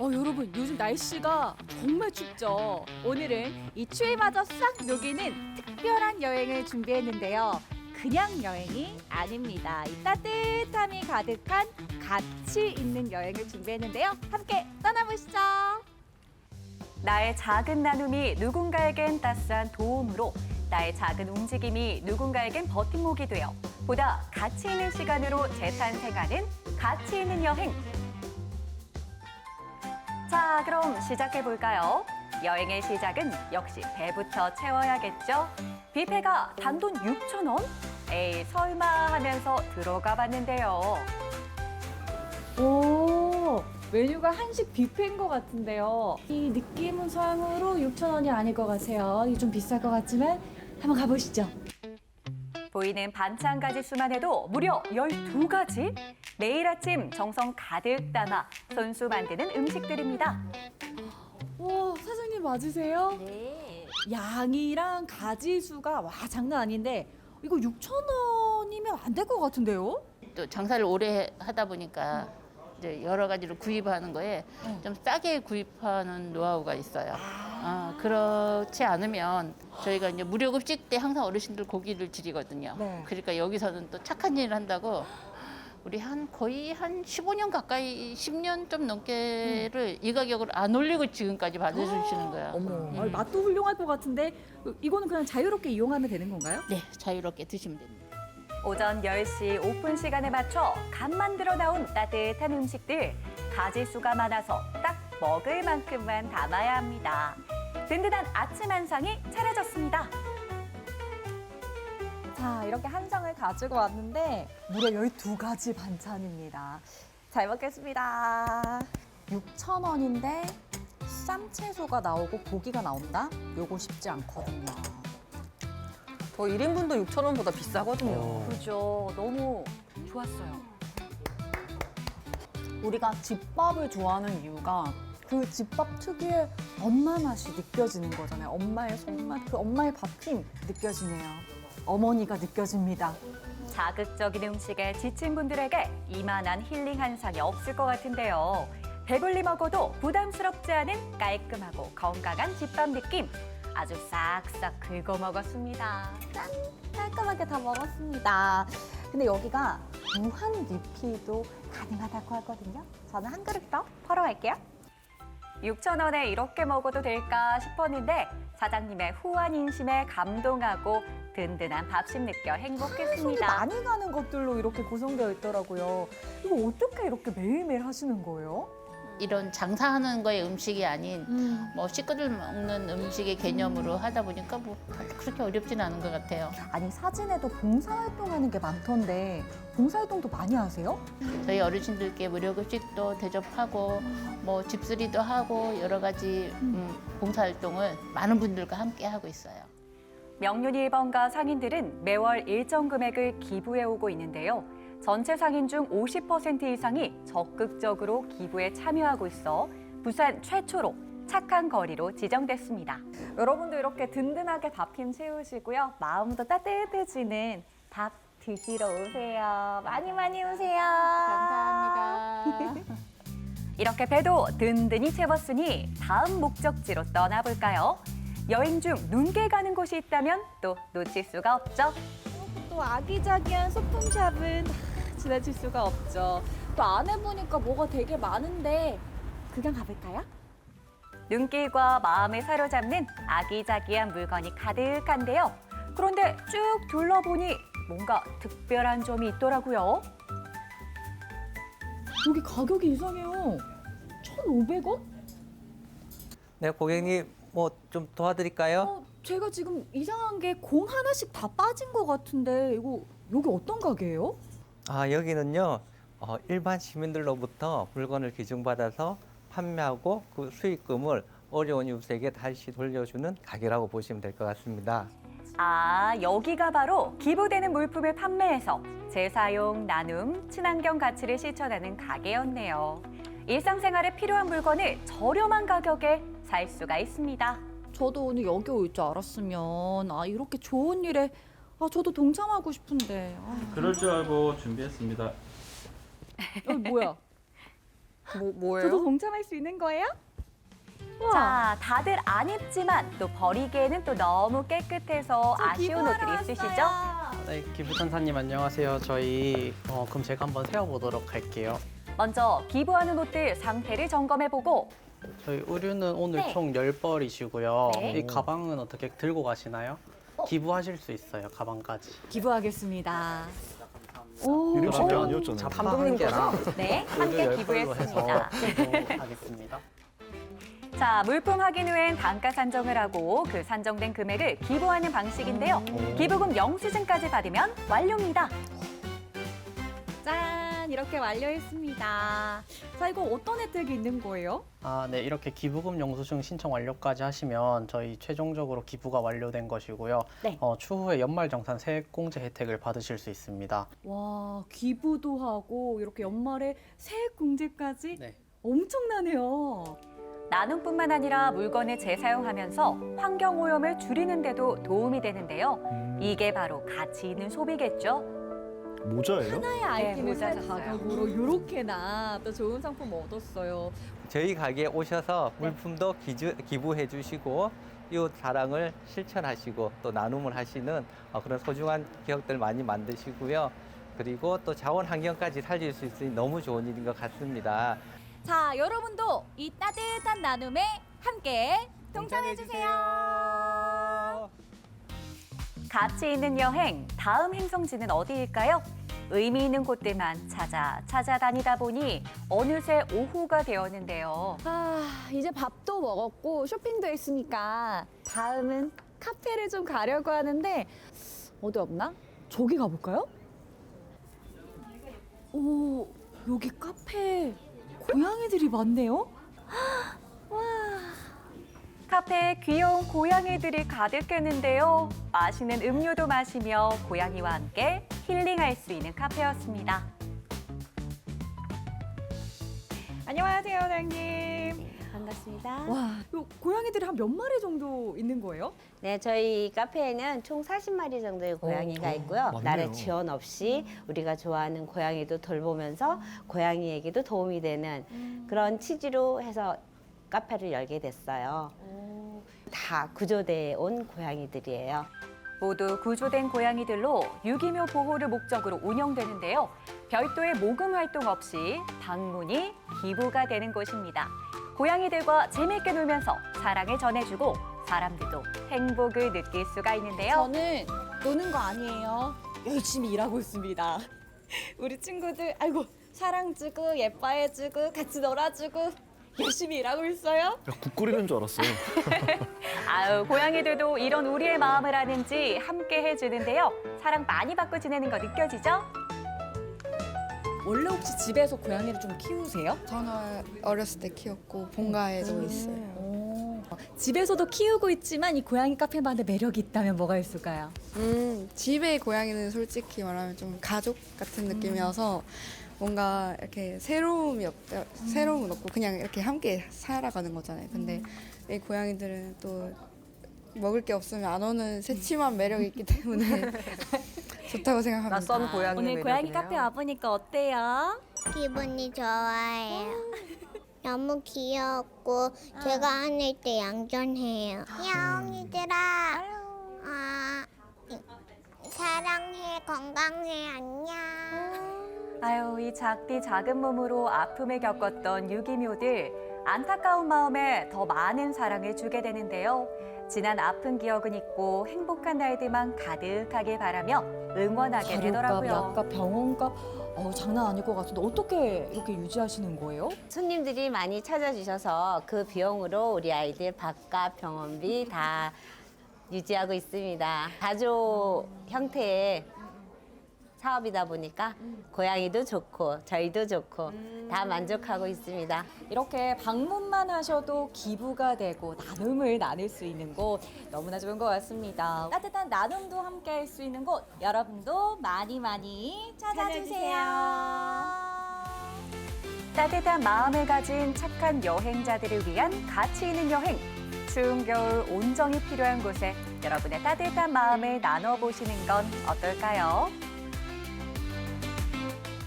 어, 여러분 요즘 날씨가 정말 춥죠. 오늘은 이 추위마저 싹 녹이는 특별한 여행을 준비했는데요. 그냥 여행이 아닙니다. 이 따뜻함이 가득한 가치 있는 여행을 준비했는데요. 함께 떠나보시죠. 나의 작은 나눔이 누군가에겐 따스한 도움으로 나의 작은 움직임이 누군가에겐 버팀목이 되어 보다 가치 있는 시간으로 재탄생하는 가치 있는 여행. 자, 그럼 시작해 볼까요? 여행의 시작은 역시 배부터 채워야겠죠. 뷔페가 단돈 6천 원? 에이 설마 하면서 들어가 봤는데요. 오, 메뉴가 한식 뷔페인 것 같은데요. 이 느낌은 서양으로 6,000원이 아닐 것 같아요. 이게 좀 비쌀 것 같지만 한번 가보시죠. 보이는 반찬 가지 수만 해도 무려 12가지? 매일 아침 정성 가득 담아 손수 만드는 음식들입니다. 와, 사장님 맞으세요? 네. 양이랑 가지 수가 와 장난 아닌데 이거 6,000원이면 안 될 것 같은데요? 또 장사를 오래 하다 보니까 이제 여러 가지를 구입하는 거에 어. 좀 싸게 구입하는 노하우가 있어요. 어, 그렇지 않으면 저희가 이제 무료 급식 때 항상 어르신들 고기를 드리거든요. 네. 그러니까 여기서는 또 착한 일을 한다고 우리 한 거의 한 15년 가까이 10년 좀 넘게를 이 가격으로 안 올리고 지금까지 받아주시는 거예요. 어머, 음. 아니, 맛도 훌륭할 것 같은데 이거는 그냥 자유롭게 이용하면 되는 건가요? 네, 자유롭게 드시면 됩니다. 오전 10시 오픈 시간에 맞춰 간 만들어 나온 따뜻한 음식들. 가지 수가 많아서 딱 먹을 만큼만 담아야 합니다. 든든한 아침 한상이 차려졌습니다. 자, 이렇게 한상을 가지고 왔는데 무려 12가지 반찬입니다. 잘 먹겠습니다. 6,000원인데 쌈채소가 나오고 고기가 나온다? 요거 쉽지 않거든요. 저 1인분도 6,000원보다 비싸거든요. 그죠. 너무 좋았어요. 우리가 집밥을 좋아하는 이유가 그 집밥 특유의 엄마 맛이 느껴지는 거잖아요. 엄마의 손맛, 그 엄마의 밥힘 느껴지네요. 어머니가 느껴집니다. 자극적인 음식에 지친 분들에게 이만한 힐링 한상이 없을 것 같은데요. 배불리 먹어도 부담스럽지 않은 깔끔하고 건강한 집밥 느낌. 아주 싹싹 긁어 먹었습니다. 짠! 깔끔하게 다 먹었습니다. 근데 여기가 무한 리필도 가능하다고 하거든요. 저는 한 그릇 더 퍼러 갈게요. 6천 원에 이렇게 먹어도 될까 싶었는데 사장님의 후한 인심에 감동하고 든든한 밥심 느껴 행복했습니다. 많이 가는 것들로 이렇게 구성되어 있더라고요. 이거 어떻게 이렇게 매일매일 하시는 거예요? 이런 장사하는 거의 음식이 아닌 음. 뭐 식구들 먹는 음식의 개념으로 하다 보니까 뭐 별로 그렇게 어렵진 않은 것 같아요. 아니 사진에도 봉사활동하는 게 많던데 봉사활동도 많이 하세요? 저희 어르신들께 무료 급식도 대접하고 뭐 집수리도 하고 여러 가지 음, 봉사활동을 많은 분들과 함께 하고 있어요. 명륜 1번가 상인들은 매월 일정 금액을 기부해 오고 있는데요. 전체 상인 중 50% 이상이 적극적으로 기부에 참여하고 있어 부산 최초로 착한 거리로 지정됐습니다. 여러분도 이렇게 든든하게 밥힘 채우시고요. 마음도 따뜻해지는 밥 드시러 오세요. 많이 많이 오세요. 감사합니다. 이렇게 배도 든든히 채웠으니 다음 목적지로 떠나볼까요? 여행 중 눈길 가는 곳이 있다면 또 놓칠 수가 없죠. 또 아기자기한 소품샵은 지나칠 수가 없죠. 또 안에 보니까 뭐가 되게 많은데 그냥 가볼까요? 눈길과 마음을 사로잡는 아기자기한 물건이 가득한데요. 그런데 쭉 둘러보니 뭔가 특별한 점이 있더라고요. 여기 가격이 이상해요. 1,500원? 네, 고객님 뭐 좀 도와드릴까요? 어, 제가 지금 이상한 게 공 하나씩 다 빠진 것 같은데 이거 여기 어떤 가게예요? 아, 여기는요. 어, 일반 시민들로부터 물건을 기증받아서 판매하고 그 수익금을 어려운 이웃에게 다시 돌려주는 가게라고 보시면 될 것 같습니다. 아, 여기가 바로 기부되는 물품을 판매해서 재사용, 나눔, 친환경 가치를 실천하는 가게였네요. 일상생활에 필요한 물건을 저렴한 가격에 살 수가 있습니다. 저도 오늘 여기 올 줄 알았으면 아 이렇게 좋은 일에 아 저도 동참하고 싶은데 아, 그럴 줄 알고 준비했습니다. 어, 뭐야? 뭐, 뭐예요? 저도 동참할 수 있는 거예요? 우와. 자, 다들 안 입지만 또 버리기에는 또 너무 깨끗해서 저 아쉬운 기부하러 옷들이 있으시죠? 왔어요. 네, 기부천사님 안녕하세요. 저희 어, 그럼 제가 한번 세어보도록 할게요. 먼저 기부하는 옷들 상태를 점검해보고 저희 의류는 오늘 네. 총 10벌이시고요. 네. 이 가방은 어떻게 들고 가시나요? 기부하실 수 있어요, 가방까지. 기부하겠습니다. 오, 이름 제가 아니었잖아요. 한 개랑 네, 함께 10벌로 기부했습니다. 해서 기부하겠습니다. 자, 물품 확인 후엔 단가 산정을 하고 그 산정된 금액을 기부하는 방식인데요. 기부금 영수증까지 받으면 완료입니다. 짠 이렇게 완료했습니다. 자 이거 어떤 혜택이 있는 거예요? 아, 네, 이렇게 기부금 영수증 신청 완료까지 하시면 저희 최종적으로 기부가 완료된 것이고요. 네. 어, 추후에 연말정산 세액공제 혜택을 받으실 수 있습니다. 와 기부도 하고 이렇게 연말에 세액 공제까지 네. 엄청나네요. 나눔뿐만 아니라 물건을 재사용하면서 환경 오염을 줄이는 데도 도움이 되는데요. 이게 바로 가치 있는 소비겠죠. 모자예요? 하나의 아이템을 모자 샀어요. 가격으로 이렇게나 또 좋은 상품 얻었어요. 저희 가게에 오셔서 물품도 기주, 기부해 주시고 이웃 사랑을 실천하시고 또 나눔을 하시는 어, 그런 소중한 기억들 많이 만드시고요. 그리고 또 자원 환경까지 살릴 수 있으니 너무 좋은 일인 것 같습니다. 자 여러분도 이 따뜻한 나눔에 함께 동참해 주세요. 가치 있는 여행, 다음 행성지는 어디일까요? 의미 있는 곳들만 찾아 찾아다니다 보니 어느새 오후가 되었는데요. 아, 이제 밥도 먹었고 쇼핑도 했으니까 다음은 카페를 좀 가려고 하는데 어디 없나? 저기 가볼까요? 오, 여기 카페 고양이들이 많네요. 와, 카페에 귀여운 고양이들이 가득했는데요. 맛있는 음료도 마시며 고양이와 함께 힐링할 수 있는 카페였습니다. 안녕하세요, 사장님. 반갑습니다. 와, 요 고양이들이 한 몇 마리 정도 있는 거예요? 네, 저희 카페에는 총 40마리 정도의 고양이가 있고요. 많네요. 나의 지원 없이 우리가 좋아하는 고양이도 돌보면서 고양이에게도 도움이 되는 그런 취지로 해서 카페를 열게 됐어요. 다 구조되어 온 고양이들이에요. 모두 구조된 고양이들로 유기묘 보호를 목적으로 운영되는데요. 별도의 모금 활동 없이 방문이 기부가 되는 곳입니다. 고양이들과 재미있게 놀면서 사랑을 전해주고 사람들도 행복을 느낄 수가 있는데요. 저는 노는 거 아니에요. 열심히 일하고 있습니다. 우리 친구들, 아이고, 사랑주고, 예뻐해주고, 같이 놀아주고, 열심히 일하고 있어요. 야, 국 끓이는 줄 알았어요. 아유, 고양이들도 이런 우리의 마음을 아는지 함께 해주는데요. 사랑 많이 받고 지내는 거 느껴지죠? 원래 혹시 집에서 고양이를 좀 키우세요? 저는 어렸을 때 키웠고 본가에도 있어요. 오, 집에서도 키우고 있지만 이 고양이 카페만의 매력이 있다면 뭐가 있을까요? 음, 집의 고양이는 솔직히 말하면 좀 가족 같은 느낌이어서 뭔가 이렇게 새로움이 없, 새로움은 없고 그냥 이렇게 함께 살아가는 거잖아요. 근데 이 고양이들은 또 먹을 게 없으면 안 오는 새침한 매력이 있기 때문에 좋다고 생각합니다. 낯선 고양이 오늘 고양이 매력이네요. 카페 와보니까 어때요? 기분이 좋아요. 너무 귀엽고 제가 하늘 때 얌전해요. 야옹이들아, 아, 사랑해, 건강해, 안녕. 아유, 이 작디 작은 몸으로 아픔을 겪었던 유기묘들 안타까운 마음에 더 많은 사랑을 주게 되는데요. 지난 아픈 기억은 잊고 행복한 날들만 가득하게 바라며 응원하게 되더라고요. 약값, 병원값, 어, 장난 아닐 것 같은데 어떻게 이렇게 유지하시는 거예요? 손님들이 많이 찾아주셔서 그 비용으로 우리 아이들 밥값, 병원비 다 유지하고 있습니다. 가족 형태의 사업이다 보니까 고양이도 좋고 저희도 좋고 다 만족하고 있습니다. 이렇게 방문만 하셔도 기부가 되고 나눔을 나눌 수 있는 곳 너무나 좋은 것 같습니다. 따뜻한 나눔도 함께 할 수 있는 곳 여러분도 많이 많이 찾아주세요. 따뜻한 마음을 가진 착한 여행자들을 위한 가치 있는 여행. 추운 겨울 온정이 필요한 곳에 여러분의 따뜻한 마음을 나눠보시는 건 어떨까요?